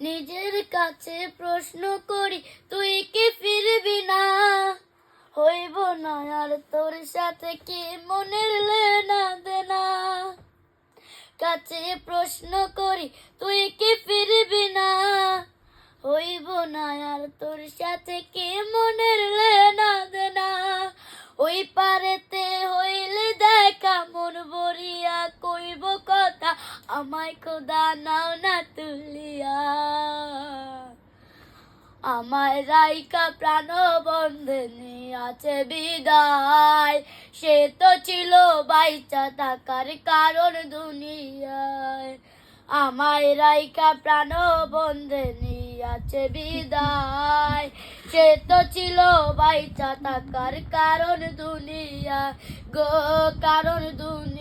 নিজের কাছে প্রশ্ন করি, তুই কি ফিরবি না? হইব না আর তোর সাথে কি মনের লেনা দেনা? কাছে প্রশ্ন করি, তুই কি ফিরবি না? হইব না আর তোর সাথে কি মনের লেনা দেনা? ওই পারেতে হইলে দেখা, মন বরিয়া কইব কথা, আমায় খোদা নাও না তুলিয়া আমায় রাইকা প্রাণ বন্ধনে আছে বিদায়। সে তো ছিল বাইচা থাকার কারণ দুনিয়ায়। আমায় রাইকা প্রাণ বন্ধনে আছে বিদায়। সে তো ছিল বাইচা থাকার কারণ দুনিয়া গো, কারণ দুনিয়ায়।